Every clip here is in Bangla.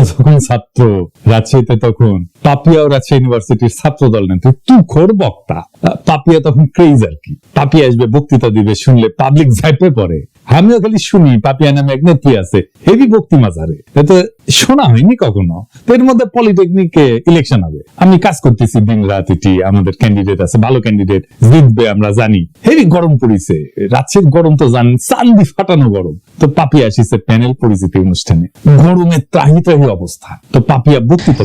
আমরা ছাত্র, রাজশাহীতে তখন পাপিয়া ও রাজশাহী ইউনিভার্সিটির ছাত্র দল নেত্রী তুখোর বক্তা। পাপিয়া তখন ক্রেজ আর কি। পাপিয়া আসবে, বক্তৃতা দিবে, শুনলে পাবলিক ঝাইপে পড়ে। আমিও খালি শুনি পাপিয়া নামে এক নেত্রী আছে হেভি বক্তি মাজারে তো শোনা হয়নি কখনো। তো এর মধ্যে পলিটেকনিকে ইলেকশন হবে। আমি কাজ করতেছি দিন রাত এটি আমাদের ক্যান্ডিডেট আছে ভালো ক্যান্ডিডেট জিতবে আমরা জানি। হেভি গরম পড়িছে। রাজ্যের গরম তো জানেন চান্দি ফাটানো গরম। তো পাপিয়া আসিছে প্যানেল পরিচিতি অনুষ্ঠানে। গরমে ত্রাহি ত্রাহি অবস্থা। তো পাপিয়া বক্তৃতা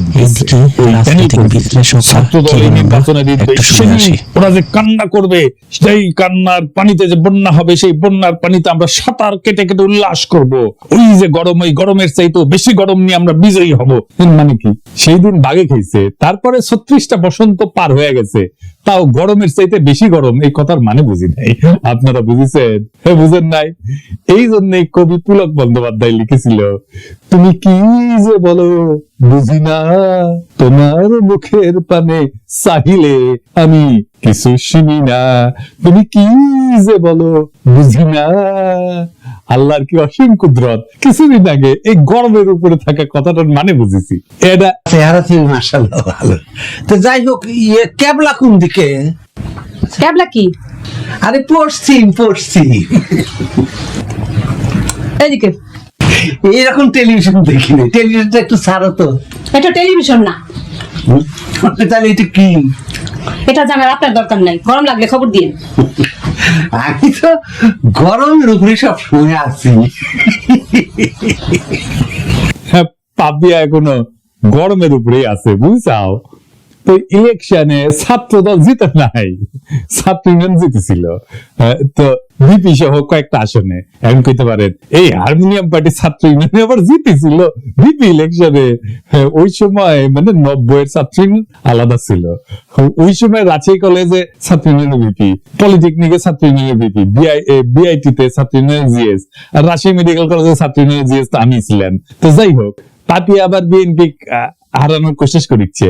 আসি। ওরা যে কান্না করবে সেই কান্নার পানিতে যে বন্যা হবে সেই বন্যার পানিতে আমরা সাঁতার কেটে কেটে উল্লাস করব। ওই যে গরম, ওই গরমের চাইতেও বেশি গরম নিয়ে আমরা বিজয়ী হব। মানে কি? সেই দিন বাগে খেয়েছে, তারপরে ছত্রিশটা বসন্ত পার হয়ে গেছে। তাও গরমের চাইতে বেশি গরম, এই কথার মানে বুঝি নাই। আপনারা বুঝেছেন? বুঝেন নাই? এই জন্যই কবি পুলক বন্দ্যোপাধ্যায় লিখেছিল, তুমি কি যে বলো, বুঝি না, তোমার মুখের পানে চাহিলে আমি কিছু শুনি না। তুমি কি যে বলো, বুঝি না আল্লাহর কি অসীম কুদরত? কিছুদিন আগে এই গরমের উপরে থাকা কথাটার মানে বুঝেছি। এটা চেহারা ছিল মাসাল্লাহ ভালো। তো যাই হোক ইয়ে ক্যাবলা কোন দিকে? ক্যাবলা কি? আরে পশ্চিম পশ্চিম। এদিকে এরকম টেলিভিশন দেখিনি টেলিভিশনটা একটু ছাড়ো তো। এটা টেলিভিশন না। তাহলে এটা কি? এটা জানার আপনার দরকার নাই। গরম লাগলে খবর দিন আমি তো গরমের উপরে সব শুয়ে আছি। হ্যাঁ, পাপিয়া এখনও গরমের উপরেই আছে বুঝছাও? তো ইলেকশনে নাই। ছাত্র ইউনিয়ন জিতেছিল। তো বিপি সহ কয়েকটা আসনে। এখন কইতে পারেন এই হারমোনিয়াম পার্টি ছাত্র ইউনিয়নে আবার জিতেছিল। বিপি ইলেকশনে হ্যাঁ, ওই সময় মানে নব্বইয়ের ছাত্র আলাদা ছিল। ওই সময় রাজশাহী কলেজে ছাত্র ইউনিয়নের বিপি পলিটেকনিকে ছাত্র ইউনিয়নের বিপি বিআইটি তে ছাত্র ইউনিয়নের জিএস আর রাজশাহী মেডিকেল কলেজে ছাত্র ইউনিয়নের জিএস তো আমি ছিলেন তো যাই হোক পার্টি আবার বিএনপি হারানোর কোशिশ করিচ্ছে।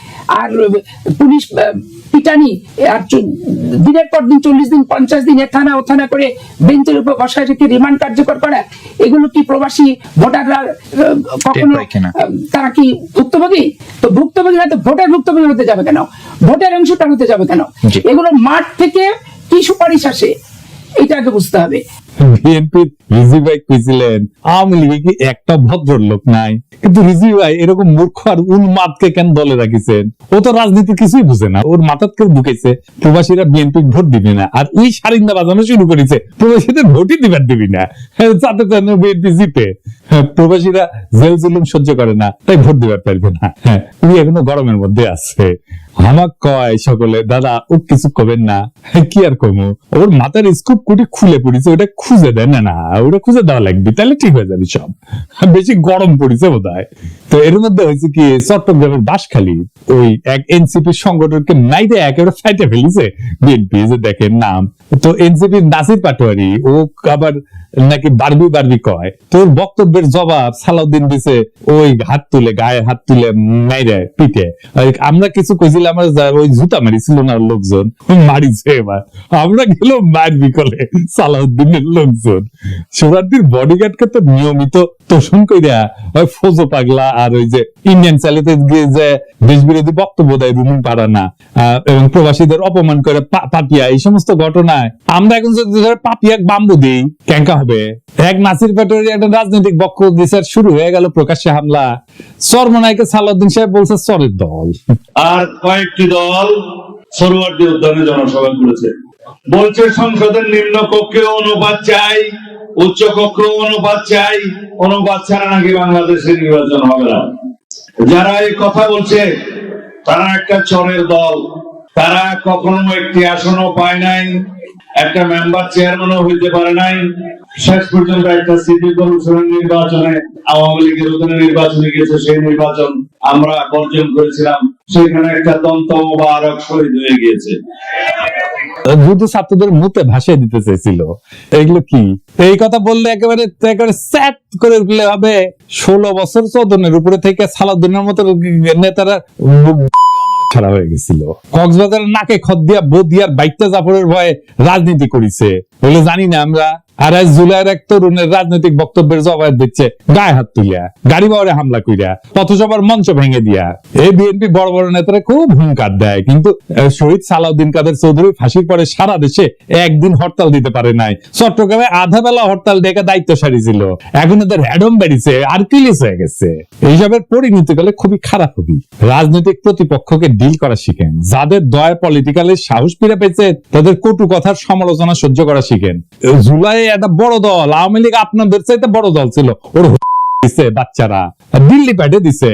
আর পুলিশ পিটানি আর দিনের পর দিন চল্লিশ দিন পঞ্চাশ দিন থানা ও থানা করে বেঞ্চের উপর বসায় রেখে রিমান্ড কার্যকর করা এগুলো কি প্রবাসী ভোটাররা কখনো তারা কি ভুক্তভোগী? তো ভুক্তভোগী হয়তো তো ভোটার ভুক্তভোগী হতে যাবে কেন? ভোটার অংশটা হতে যাবে কেন? এগুলো মাঠ থেকে কি সুপারিশ আসে? এটা আগে বুঝতে হবে। রিজি ভাই আওয়ামী কি একটা ভদ্রলোক নাই? কিন্তু রিজি ভাই এরকম মূর্খ আর কেন দলে রাখিছেন? ও তো রাজনীতি কিছুই বুঝে না। ওর কেউ ঢুকেছে প্রবাসীরা বিএনপি ভোট দিবে না। আর ওই সারিন্দা বাজানো শুরু করেছে প্রবাসীদের ভোটই দিবার দিবি না। হ্যাঁ, যাতে বিএনপি জিতে। হ্যাঁ, প্রবাসীরা জেল জুলুম সহ্য করে না তাই ভোট দিবার পারবে না। হ্যাঁ উনি এখনও গরমের মধ্যে আছে। আমাক কয় সকলে, দাদা ও কিছু কবেন না। কি আর কমু? ওর মাথার স্কুপ কুটি খুলে পড়েছে, ওটা খুঁজে দেয় না না, ওটা খুঁজে দেওয়া লাগবে, তাহলে ঠিক হয়ে যাবে সব। বেশি গরম পড়েছে বোধ তো এর মধ্যে হয়েছে কি, চট্টগ্রামের বাসখালী ওই এক এনসিপি সংগঠনকে নাইতে একেবারে ফাইটে ফেলিছে। বিএনপি যে দেখেন নাম। তো এনসিপি নাসির পাটোয়ারি, ও আবার নাকি বারবি বারবি কয়। তোর বক্তব্যের জবাব সালাউদ্দিন দিছে, ওই হাত তুলে, গায়ে হাত তুলে মাইরে পিঠে আমরা কিছু কইছিলাম আমরা ওই জুতা মারিছিল না লোকজন? মারিছে এবার। আমরা গেল মারবি কলে, সালাউদ্দিনের লোকজন। সোহরাদ্দির বডিগার্ডকে তো নিয়মিত তোষণ কইরা, ওই পাগলা আর ওই যে ইন্ডিয়ান চালিতে গিয়ে যে দেশ বিরোধী বক্তব্য দেয় এবং প্রবাসীদের অপমান করে পাপিয়া, এই সমস্ত ঘটনায় আমরা এখন যদি ধরে বাম্বু দিই ক্যাঙ্কা হবে। এক নাসির পেটোরি একটা রাজনৈতিক বক্ষ দিশার শুরু হয়ে গেল প্রকাশ্যে হামলা। সরমনাইকে সালাউদ্দিন সাহেব বলছে সরের দল। আর কয়েকটি দল ফরওয়ার্ডি উদ্যানে জনসভা করেছে। বলছে, সংসদের নিম্ন কক্ষে অনুপাত চাই, উচ্চ কক্ষ অনুপাত চাই অনুপাত ছাড়া নাকি বাংলাদেশে নির্বাচন হবে না। যারা এই কথা বলছে, তারা একটা চরের দল। তারা কখনো একটি আসনও পায় নাই, একটা মেম্বার চেয়ারম্যানও হইতে পারে নাই। শেষ পর্যন্ত একটা সিটি কমিশনের নির্বাচনে, আওয়ামী লীগের অধীনে নির্বাচনে গেছে সেই নির্বাচন আমরা বর্জন করেছিলাম। সেখানে একটা দন্ত শহীদ হয়ে গিয়েছে। ছাত্রদের ভাসিয়ে দিতে চেয়েছিল। এগুলো কি? এই কথা বললে একেবারে একেবারে স্যাট করে উঠলে হবে। ষোলো বছর চোদনের উপরে থেকে সালাউদ্দিনের মতো নেতারা ছাড়া হয়ে গেছিল। কক্সবাজারের নাকে খদ দিয়া বদিয়ার বাইকটা জাফরের ভয়ে রাজনীতি করিছে। বলে জানি না আমরা। আর আজ এক তরুণের রাজনৈতিক বক্তব্যের জবাব দিচ্ছে, গায়ে হাত তুলিয়া, গাড়ি হামলা কইরা, পথসভার মঞ্চ ভেঙে দিয়া। বিএনপি বড় বড় নেতারা খুব হুঙ্কার দেয়, কিন্তু শহীদ সালাউদ্দিন কাদের চৌধুরী ফাঁসির পরে সারা দেশে একদিন হরতাল দিতে পারে নাই। চট্টগ্রামে আধা বেলা হরতাল ডেকে দায়িত্ব সারিছিল। এখন এদের হ্যাডম আর কিলিস হয়ে গেছে। এইসবের পরিণতি গেলে খুবই খারাপ হবি। রাজনৈতিক প্রতিপক্ষকে ডিল করা শিখেন। যাদের দয়া পলিটিক্যালের সাহস ফিরে পেয়েছে, তাদের কটু কথার সমালোচনা সহ্য করা শিখেন জুলাই একটা বড় দল আওয়ামী লীগ আপনাদের চাইতে বড় দল ছিল। ওর বাচ্চারা। দিল্লি পাঠে দিছে।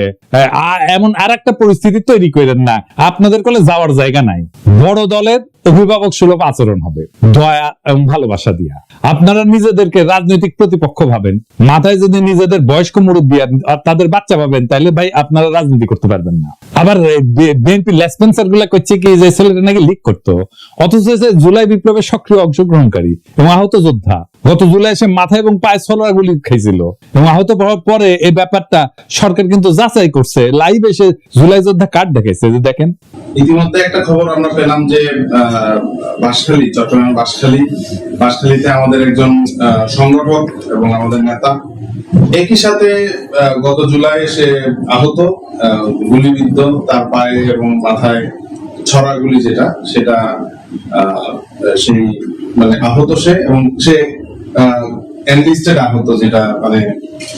এমন আর একটা পরিস্থিতি তৈরি করেন না। আপনাদের কোলে যাওয়ার জায়গা নাই। বড় দলের অভিভাবক সুলভ আচরণ হবে। দয়া এবং ভালোবাসা দিয়া। আপনারা নিজেদেরকে রাজনৈতিক প্রতিপক্ষ ভাবেন। মাথায় যদি নিজেদের বয়স্ক মুরব্বী তাদের বাচ্চা ভাবেন তাহলে ভাই আপনারা রাজনীতি করতে পারবেন না। আবার বিএনপি লেসপেন্সারগুলা করছে কি যে ছেলেটা নাকি লিক করতো। অথচ জুলাই বিপ্লবের সক্রিয় অংশগ্রহণকারী এবং আহত যোদ্ধা। গত জুলাই সে মাথা এবং পায়ে ছলরা গুলি খাইছিল এবং আহত হওয়ার পরে এই ব্যাপারটা সরকার কিন্তু যাচাই করছে। লাইভ এসে জুলাই যোদ্ধা কার্ড দেখাইছে যে দেখেন। ইতিমধ্যে একটা খবর আমরা পেলাম যে বাঁশখালী চট্টগ্রাম বাঁশখালী। বাঁশখালীতে আমাদের একজন সংগঠক এবং আমাদের নেতা। একই সাথে গত জুলাই সে আহত আহ, গুলিবিদ্ধ তার পায়ে এবং মাথায় ছড়া গুলি যেটা সেটা সেই মানে আহত সে এবং সে এনলিস্টেড আহত যেটা মানে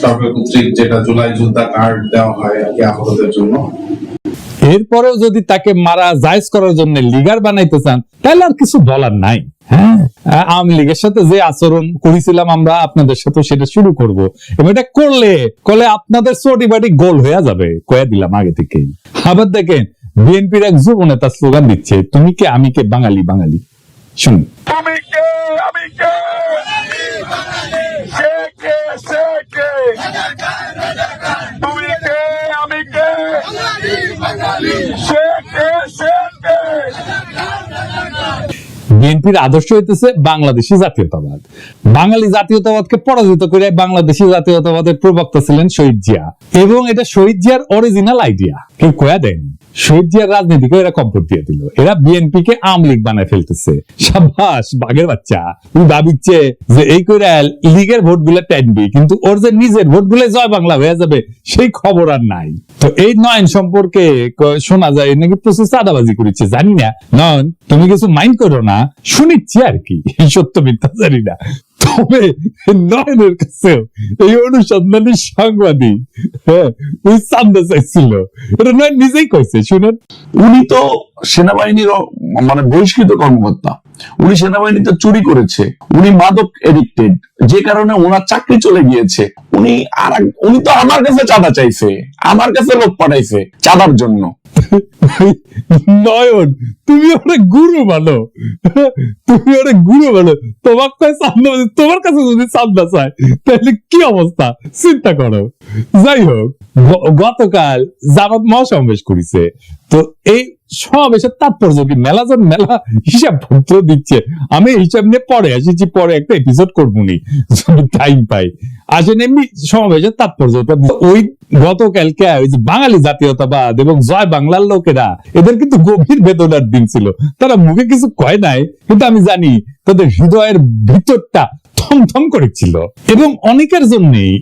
সরকার কর্তৃক যেটা জুলাই যোদ্ধা কার্ড দেওয়া হয় আর কি আহতদের জন্য। এরপরেও যদি তাকে মারা জায়জ করার জন্য লিগার বানাইতে চান তাহলে আর কিছু বলার নাই। হ্যাঁ? আওয়ামী লীগের সাথে যে আচরণ করেছিলাম আমরা আপনাদের সাথে সেটা শুরু করব। এবং এটা করলে করলে আপনাদের চটি বাটি গোল হয়ে যাবে কয়ে দিলাম আগে থেকেই। আবার দেখেন বিএনপির এক যুব নেতা স্লোগান দিচ্ছে তুমি কে? আমি কে? বাঙালি বাঙালি। শুনুন। তুমি কে? আমি কে সে কে সে কে তুমি কে আমি কে সে কে সে কে বিএনপির আদর্শ হইতেছে বাংলাদেশি জাতীয়তাবাদ। বাঙালি জাতীয়তাবাদকে পরাজিত করে বাংলাদেশি জাতীয়তাবাদের প্রবক্তা ছিলেন শহীদ জিয়া। এবং এটা শহীদ জিয়ার অরিজিনাল আইডিয়া কেউ কয়া দেন, শহীদ জিয়ার রাজনীতিকে এরা কম্পোর্ট দিয়ে দিল। এরা বিএনপি কে আওয়ামী লীগ বানায় ফেলতেছে। সাবাস বাঘের বাচ্চা। তুই ভাবিচ্ছে যে এই করে লীগের ভোটগুলা টানবি, কিন্তু ওর যে নিজের ভোটগুলো জয় বাংলা হয়ে যাবে, সেই খবর আর নাই। তো এই নয়ন সম্পর্কে শোনা যায়, নাকি প্রচুর চাঁদাবাজি করেছে, জানি না। নয়ন, তুমি কিছু মাইন্ড করো না। শুনিচ্ছি আর কি সত্য মিথ্যা জানি না। তবে নয়নের কাছে এই অনুসন্ধানী সাংবাদিক হ্যাঁ ওই চাইছিল। এটা নয় নিজেই কইছে, শুনেন। উনি তো সেনাবাহিনীর মানে বহিষ্কৃত কর্মকর্তা। উনি সেনাবাহিনীতে চুরি করেছে। উনি মাদক এডিক্টেড যে কারণে ওনার চাকরি চলে গিয়েছে। উনি আর উনি তো আমার কাছে চাঁদা চাইছে। আমার কাছে লোক পাঠাইছে চাঁদার জন্য। নয়ন, তুমি অনেক গুরু মানো তুমি অনেক গুরু মানো তোমার কাছে চান্দা তোমার কাছে যদি চান্দা চায়, তাহলে কি অবস্থা? চিন্তা করো। যাই হোক গতকাল জামাত মহাসমাবেশ করেছে। তো এই সমাবেশের তাৎপর্য কি? মেলাজন মেলা হিসাব পত্র দিচ্ছে। আমি হিসাব নিয়ে পরে আসিছি, পরে একটা এপিসোড করব নি যদি টাইম পাই। আসেন এমনি সমাবেশের তাৎপর্যটা ওই গতকালকে ওই যে বাঙালি জাতীয়তাবাদ এবং জয় বাংলার লোকেরা, এদের কিন্তু গভীর বেদনার দিন ছিল। তারা মুখে কিছু কয় নাই, কিন্তু আমি জানি তাদের হৃদয়ের ভিতরটা থমথম করেছিল। এবং অনেকের জন্যই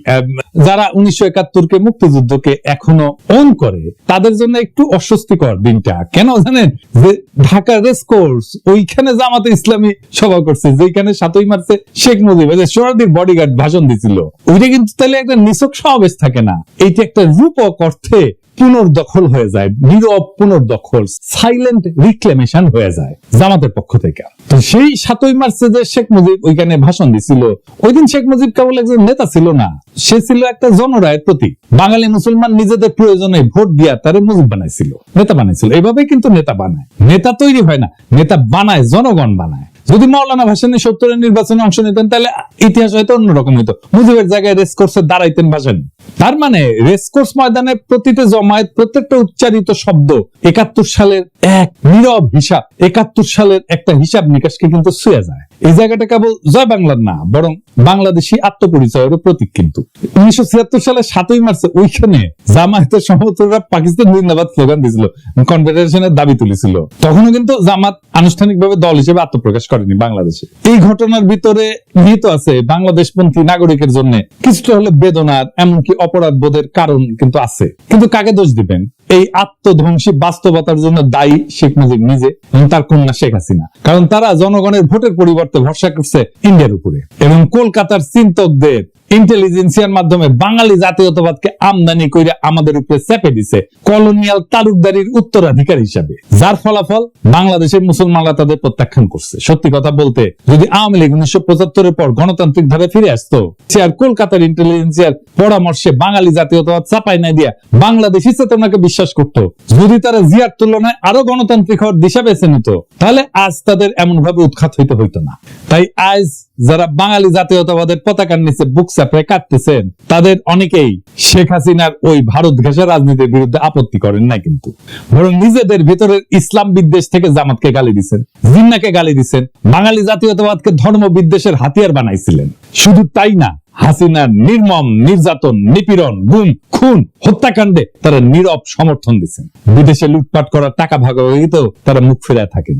যারা উনিশশো একাত্তরকে মুক্তিযুদ্ধকে এখনও অন করে, তাদের জন্য একটু অস্বস্তিকর দিনটা। কেন জানেন? যে ঢাকা রেস কোর্স ওইখানে জামাতে ইসলামী সভা করছে যেখানে সাতই মার্চে শেখ মুজিব সোহরাদির বডিগার্ড ভাষণ দিছিল। ওইটা কিন্তু তাহলে একটা নিছক সমাবেশ থাকে না। এইটা একটা রূপক অর্থে পুনর্দখল হয়ে যায়, নীরব পুনর্দখল সাইলেন্ট রিক্লেমেশন হয়ে যায় জামাতের পক্ষ থেকে। তো সেই সাতই মার্চে যে শেখ মুজিব ওইখানে ভাষণ দিছিল ওই দিন শেখ মুজিব কেবল একজন নেতা ছিল না, সে ছিল একটা জনরায়ের প্রতীক। বাঙালি মুসলমান নিজেদের প্রয়োজনে ভোট দিয়া তারে মুজিব বানাইছিল, নেতা বানাইছিল। এভাবে কিন্তু নেতা বানায়। নেতা তৈরি হয় না, নেতা বানায়, জনগণ বানায়। যদি মৌলানা ভাসানি সত্তরের নির্বাচনে অংশ নিতেন, তাহলে ইতিহাস হয়তো অন্যরকম হতো মুজিবের জায়গায় রেস কোর্সে দাঁড়াইতেন ভাসানি। তার মানে রেস কোর্স ময়দানে প্রতিটা জমায়েত, প্রত্যেকটা উচ্চারিত শব্দ একাত্তর সালের এক নীরব হিসাব, একাত্তর সালের একটা হিসাব নিকাশকে কিন্তু ছুঁয়ে যায়। এই জায়গাটা কেবল জয় বাংলার না, বরং বাংলাদেশি আত্মপরিচয়েরও প্রতীক কিন্তু। উনিশশো ছিয়াত্তর সালে সাতই মার্চে ওইখানে জামায়াতের সমর্থকরা পাকিস্তান জিন্দাবাদ স্লোগান দিয়েছিল, কনফেডারেশনের দাবি তুলেছিল। তখনও কিন্তু জামাত আনুষ্ঠানিকভাবে দল হিসেবে আত্মপ্রকাশ করেনি বাংলাদেশে। এই ঘটনার ভিতরে নিহিত আছে, বাংলাদেশপন্থী নাগরিকের জন্য কিছুটা হলে বেদনার, এমনকি অপরাধ বোধের কারণ কিন্তু আছে। কিন্তু কাকে দোষ দিবেন? এই আত্মধ্বংসী বাস্তবতার জন্য দায়ী শেখ মুজিব নিজে, এবং তার কন্যা শেখ হাসিনা। কারণ তারা জনগণের ভোটের পরিবর্তে ভরসা করছে ইন্ডিয়ার উপরে। এবং কলকাতার চিন্তকদের ইন্টেলিজেন্সিয়ার মাধ্যমে বাঙালি জাতীয়তাবাদকে আমদানি করে আমাদের উপরে চেপে দিছে কলোনিয়াল তালুকদারির উত্তরাধিকার হিসাবে, যার ফলাফল বাংলাদেশের মুসলমানরা তাদের প্রত্যাখ্যান করছে। সত্যি কথা বলতে, যদি আওয়ামী লীগ উনিশশো পঁচাত্তরের পর গণতান্ত্রিক ভাবে ফিরে আসতো সে আর কলকাতার ইন্টেলিজেন্সিয়ার পরামর্শে বাঙালি জাতীয়তাবাদ চাপাই না দিয়া বাংলাদেশি চেতনাকে বিশ্বাস করত। যদি তারা জিয়ার তুলনায় আরও গণতান্ত্রিক হওয়ার দিশা বেছে নিত, তাহলে আজ তাদের এমন ভাবে উৎখাত হইতে হইতো না। তাই আজ যারা বাঙালি জাতীয়তাবাদের পতাকার নিচে বুক চাপড়ে কাটতেছেন তাদের অনেকেই শেখ হাসিনার ওই ভারত ঘেঁষা রাজনীতির বিরুদ্ধে আপত্তি করেন না কিন্তু। বরং নিজেদের ভিতরের ইসলাম বিদ্বেষ থেকে জামাতকে গালি দিচ্ছেন জিন্নাকে গালি দিচ্ছেন বাঙালি জাতীয়তাবাদকে ধর্ম বিদ্বেষের হাতিয়ার বানাইছিলেন। শুধু তাই না হাসিনার নির্মম, নির্যাতন, নিপীড়ন, গুম, খুন, হত্যাকাণ্ডে তারা নীরব সমর্থন দিচ্ছেন। বিদেশে লুটপাট করার টাকা ভাগাভাগি তো তারা মুখ ফেরায় থাকেন।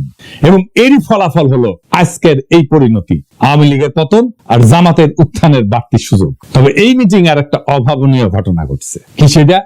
এবং এরই ফলাফল হলো আজকের এই পরিণতি। আওয়ামী লীগের পতন আর জামাতের উত্থানের বাড়তি সুযোগ। তবে এই মিটিং আর একটা অভাবনীয় ঘটনা ঘটছে। কি সেটা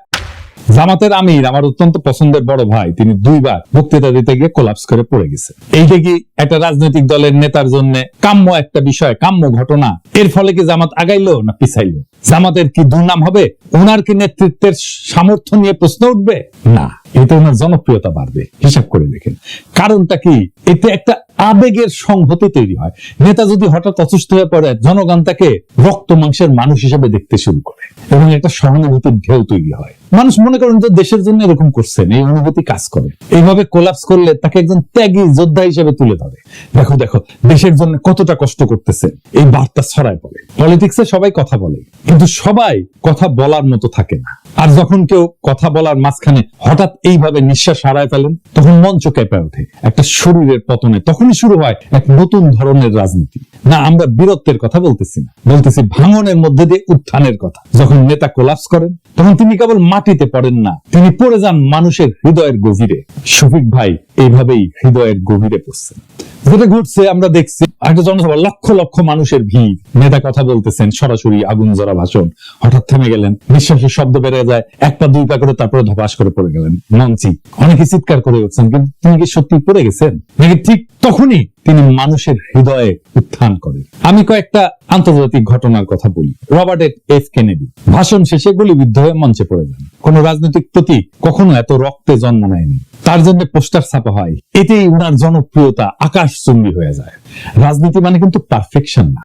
জামাতের আমির আমার অত্যন্ত পছন্দের বড় ভাই, তিনি দুইবার বক্তৃতা দিতে গিয়ে কোলাপস করে পড়ে গেছে। এইটা কি একটা রাজনৈতিক দলের নেতার জন্য কাম্য একটা বিষয়, কাম্য ঘটনা, এর ফলে কি জামাত আগাইলো না পিছাইলো? জামাতের কি দুর্নাম হবে? ওনার কি নেতৃত্বের সামর্থ্য নিয়ে প্রশ্ন উঠবে? না, এতে ওনার জনপ্রিয়তা বাড়বে, হিসাব করে দেখেন। কারণটা কি? এতে একটা আবেগের সংহতি তৈরি হয়। নেতা যদি হঠাৎ অসুস্থ হয়ে পড়ে, জনগণ তাকে রক্ত মাংসের মানুষ হিসেবে দেখতে শুরু করে এবং একটা সহানুভূতির ঢেউ তৈরি হয়। মানুষ মনে করেন যে দেশের জন্য এরকম করছেন, এই অনুভূতি কাজ করে। এইভাবে কোলাপস করলে তাকে একজন ত্যাগী যোদ্ধা হিসেবে তুলে ধরে। দেখো দেখো, দেশের জন্য কতটা কষ্ট করতেছে, এই বার্তা ছড়ায় পড়ে। পলিটিক্সে সবাই কথা বলে, কিন্তু সবাই কথা বলার মতো থাকে না। আর যখন কেউ কথা বলার মাঝখানে হঠাৎ এইভাবে নিঃশ্বাস হারায় ফেলেন, তখন মঞ্চ কেঁপে ওঠে। একটা শরীরের পতনে তখনই শুরু হয় এক নতুন ধরনের রাজনীতি। না, আমরা বীরত্বের কথা বলতেছি না। বলতেছি ভাঙনের মধ্যে দিয়ে উত্থানের কথা। যখন নেতা কোলাপস করেন তখন তিনি কেবল মাটিতে পড়েন না, তিনি পড়ে যান মানুষের হৃদয়ের গভীরে। শফিক ভাই, এইভাবেই হৃদয়ের গভীরে পড়ছেন। যেটা ঘটছে, আমরা দেখছি একটা জনসভা, লক্ষ লক্ষ মানুষের ভিড়। নেতা কথা বলতেছেন, সরাসরি আগুন জরা ভাষণ। হঠাৎ থেমে গেলেন নিঃশ্বাসের শব্দ বেড়ে যায়, এক পা, দুই পা করে তারপরে ধপাস করে পড়ে গেলেন। মঞ্চি অনেকে চিৎকার করে উঠছেন, কিন্তু তিনি কি সত্যি পড়ে গেছেন? নাকি ঠিক তখনই তিনি মানুষের হৃদয়ে উত্থান করেন? আমি কয়েকটা আন্তর্জাতিক ঘটনার কথা বলি। Robert F Kennedy. ভাষণ শেষে গুলিবিদ্ধ হয়ে মঞ্চে পড়ে যান। কোন রাজনৈতিক প্রতি কখনো এত রক্তে জন্ম নেয়নি। তার জন্য পোস্টার ছাপা হয়। এতেই উনার জনপ্রিয়তা আকাশ চুম্বি হয়ে যায়। রাজনীতি মানে কিন্তু পারফেকশন না।